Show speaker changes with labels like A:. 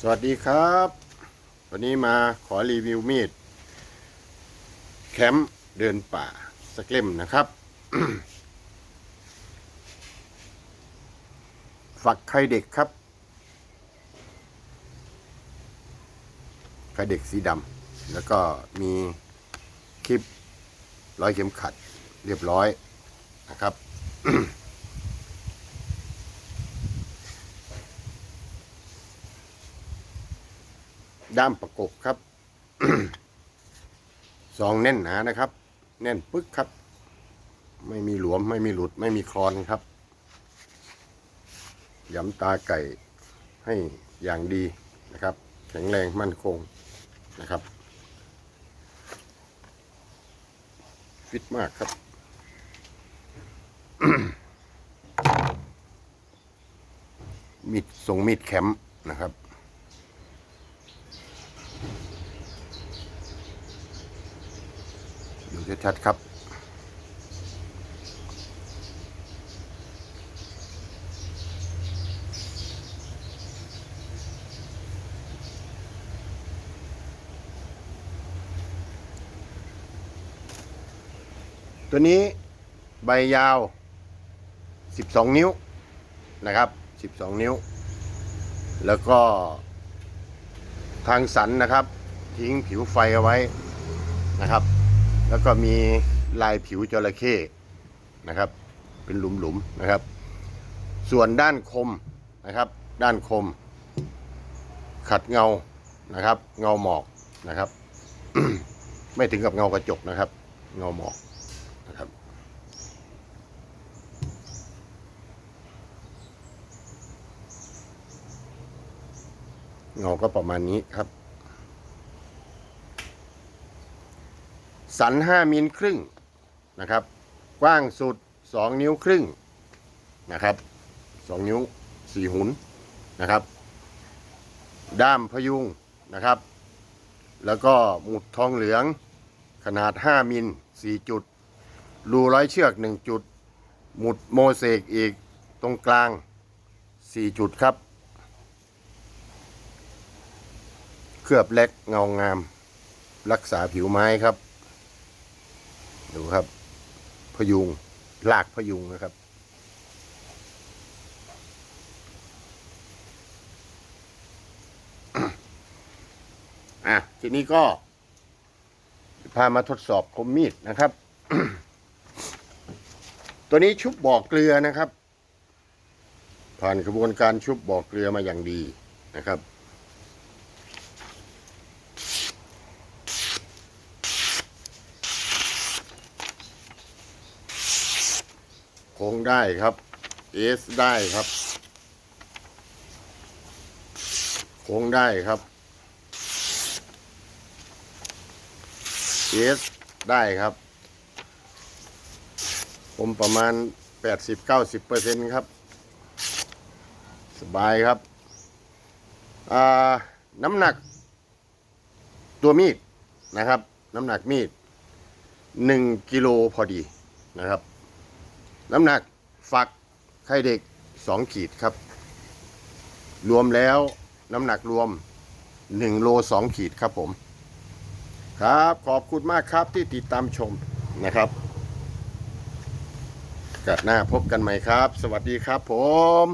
A: สวัสดีครับ วันนี้มาขอรีวิวมีด แคมป์เดินป่าสักเล่มนะครับ ฝักไข่เด็กครับ ไข่เด็กสีดำแล้วก็มีคลิปร้อยเข็มขัดเรียบร้อยนะครับ ด้ามประกบครับซองแน่นหนานะครับ แน่นปึ๊กครับ ไม่มีหลวมไม่มีหลุด ไม่มีคลอนครับย้ำตาไก่ให้อย่างดีนะครับ แข็งแรงมั่นคงนะครับ ฟิตมากครับมีดทรงมีดแคมป์นะครับ ชัดๆครับตัวนี้ใบยาว 12 นิ้วนะครับ 12 นิ้ว แล้วก็ทางสันนะครับ ทิ้งผิวไฟเอาไว้นะครับ แล้วก็มีลายผิวจระเข้นะครับ เป็นหลุมๆนะครับ ส่วนด้านคมนะครับ ด้านคม ขัดเงานะครับ เงาหมอกนะครับ ไม่ถึงกับเงากระจกนะครับ เงาหมอกนะครับเงาก็ประมาณนี้ครับ สันห้ามิลครึ่งนะครับ กว้างสุดสองนิ้วครึ่งนะครับสองนิ้วสีหุนนะครับ ด้ามพยุงนะครับ แล้วก็หมุดทองเหลืองขนาด 5 มิล 4 จุด รูร้อยเชือก 1 จุด หมุดโมเสกอีกตรงกลาง 4 จุดครับ เคลือบเล็กเงางาม รักษาผิวไม้ครับ ดูครับ พยุงลากพยุงนะครับ อะ ทีนี้ก็ พามาทดสอบคมมีดนะครับ ตัวนี้ชุบบ่อเกลือนะครับ ผ่านกระบวนการชุบบ่อเกลือมาอย่างดีนะครับ โค้งได้ครับเอสได้ครับ โค้งได้ครับเอสได้ครับ ผมประมาณ 80-90%เปอร์เซ็นครับ สบายครับ น้ำหนัก ตัวมีดนะครับ น้ำหนักมีด 1 กิโลพอดีนะครับ น้ำหนักฝักไข่เด็ก 2 ขีดครับ รวมแล้วน้ำหนักรวม 1 โล 2 ขีดครับผม ครับขอบคุณมากครับที่ติดตามชมนะครับกัดหน้าพบกันใหม่ครับ สวัสดีครับผม